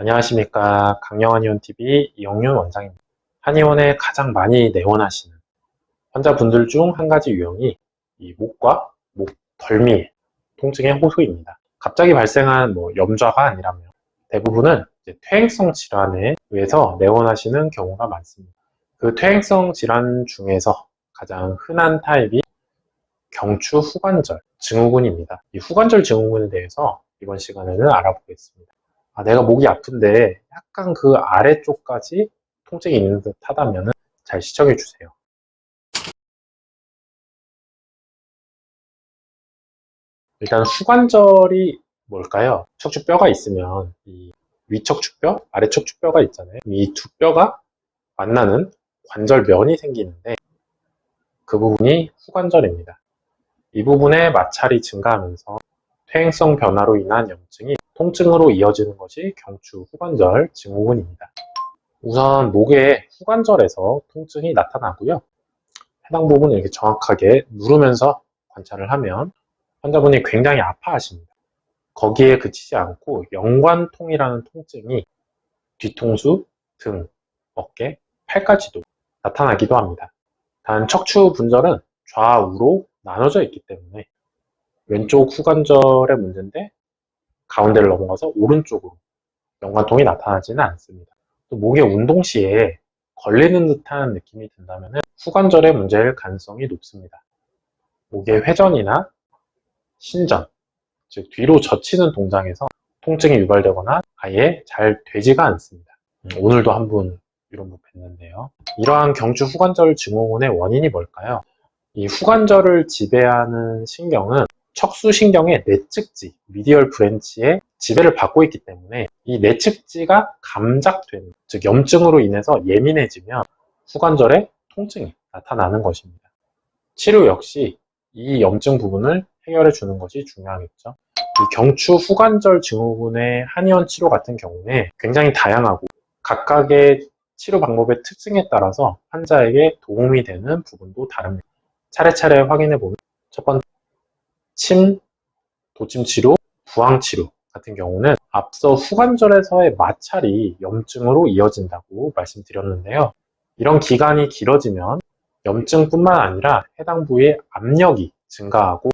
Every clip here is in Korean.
안녕하십니까. 강영한 의원TV 이영윤 원장입니다. 한의원에 가장 많이 내원하시는 환자분들 중 한 가지 유형이 이 목과 목 덜미 통증의 호소입니다. 갑자기 발생한 뭐 염좌가 아니라면 대부분은 퇴행성 질환에 의해서 내원하시는 경우가 많습니다. 그 퇴행성 질환 중에서 가장 흔한 타입이 경추 후관절 증후군입니다. 이 후관절 증후군에 대해서 이번 시간에는 알아보겠습니다. 아, 내가 목이 아픈데 약간 그 아래쪽까지 통증이 있는 듯 하다면 잘 시청해 주세요. 일단 후관절이 뭘까요? 척추뼈가 있으면 이 위척추뼈, 아래척추뼈가 있잖아요. 이 두 뼈가 만나는 관절면이 생기는데 그 부분이 후관절입니다. 이 부분에 마찰이 증가하면서 퇴행성 변화로 인한 염증이 통증으로 이어지는 것이 경추 후관절 증후군입니다. 우선 목의 후관절에서 통증이 나타나고요. 해당 부분을 이렇게 정확하게 누르면서 관찰을 하면 환자분이 굉장히 아파하십니다. 거기에 그치지 않고 연관통이라는 통증이 뒤통수, 등, 어깨, 팔까지도 나타나기도 합니다. 단 척추 분절은 좌우로 나눠져 있기 때문에 왼쪽 후관절의 문제인데 가운데를 넘어가서 오른쪽으로 연관통이 나타나지는 않습니다. 또 목의 운동 시에 걸리는 듯한 느낌이 든다면 후관절의 문제일 가능성이 높습니다. 목의 회전이나 신전, 즉 뒤로 젖히는 동작에서 통증이 유발되거나 아예 잘 되지가 않습니다. 음, 오늘도 한 분 이런 분 뵀는데요. 이러한 경추 후관절 증후군의 원인이 뭘까요? 이 후관절을 지배하는 신경은 척수신경의 내측지, 미디얼 브랜치의 지배를 받고 있기 때문에 이 내측지가 감작되는, 즉 염증으로 인해서 예민해지면 후관절에 통증이 나타나는 것입니다. 치료 역시 이 염증 부분을 해결해 주는 것이 중요하겠죠. 이 경추 후관절 증후군의 한의원 치료 같은 경우에 굉장히 다양하고 각각의 치료 방법의 특징에 따라서 환자에게 도움이 되는 부분도 다릅니다. 차례차례 확인해 보면 첫 번째 침, 도침 치료, 부항 치료 같은 경우는 앞서 후관절에서의 마찰이 염증으로 이어진다고 말씀드렸는데요. 이런 기간이 길어지면 염증뿐만 아니라 해당 부위의 압력이 증가하고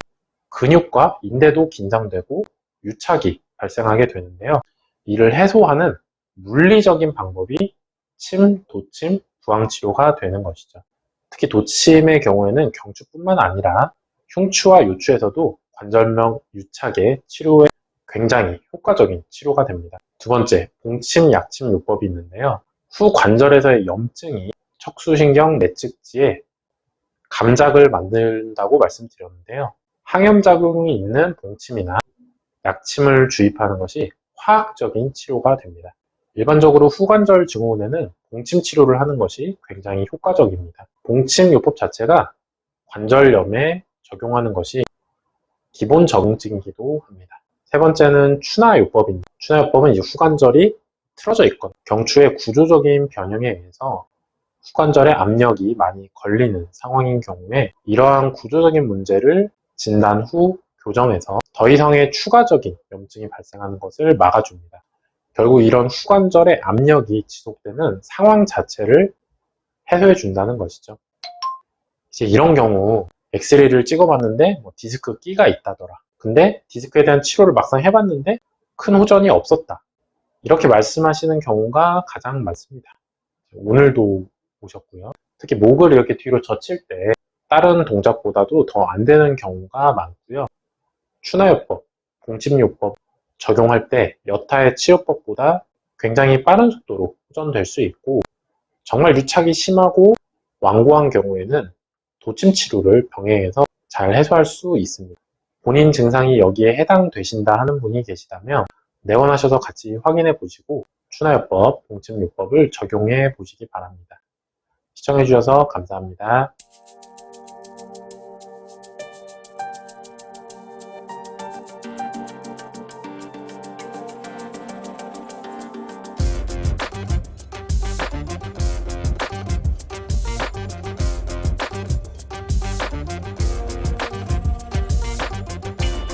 근육과 인대도 긴장되고 유착이 발생하게 되는데요. 이를 해소하는 물리적인 방법이 침, 도침, 부항 치료가 되는 것이죠. 특히 도침의 경우에는 경추뿐만 아니라 흉추와 요추에서도 관절명 유착의 치료에 굉장히 효과적인 치료가 됩니다. 두 번째, 봉침 약침 요법이 있는데요. 후 관절에서의 염증이 척수신경 내측지에 감작을 만든다고 말씀드렸는데요. 항염작용이 있는 봉침이나 약침을 주입하는 것이 화학적인 치료가 됩니다. 일반적으로 후관절 증후군에는 봉침 치료를 하는 것이 굉장히 효과적입니다. 봉침 요법 자체가 관절염에 적용하는 것이 기본 적응증이기도 합니다. 세 번째는 추나요법입니다. 추나요법은 이제 후관절이 틀어져 있거나 경추의 구조적인 변형에 의해서 후관절에 압력이 많이 걸리는 상황인 경우에 이러한 구조적인 문제를 진단 후 교정해서 더 이상의 추가적인 염증이 발생하는 것을 막아줍니다. 결국 이런 후관절의 압력이 지속되는 상황 자체를 해소해 준다는 것이죠. 이제 이런 경우 엑스레이를 찍어봤는데 뭐 디스크 끼가 있다더라. 근데 디스크에 대한 치료를 막상 해봤는데 큰 호전이 없었다. 이렇게 말씀하시는 경우가 가장 많습니다. 오늘도 오셨고요. 특히 목을 이렇게 뒤로 젖힐 때 다른 동작보다도 더 안 되는 경우가 많고요. 추나요법, 봉침요법 적용할 때 여타의 치료법보다 굉장히 빠른 속도로 호전될 수 있고 정말 유착이 심하고 완고한 경우에는 도침 치료를 병행해서 잘 해소할 수 있습니다. 본인 증상이 여기에 해당되신다 하는 분이 계시다면 내원하셔서 같이 확인해 보시고 추나요법, 봉침요법을 적용해 보시기 바랍니다. 시청해 주셔서 감사합니다.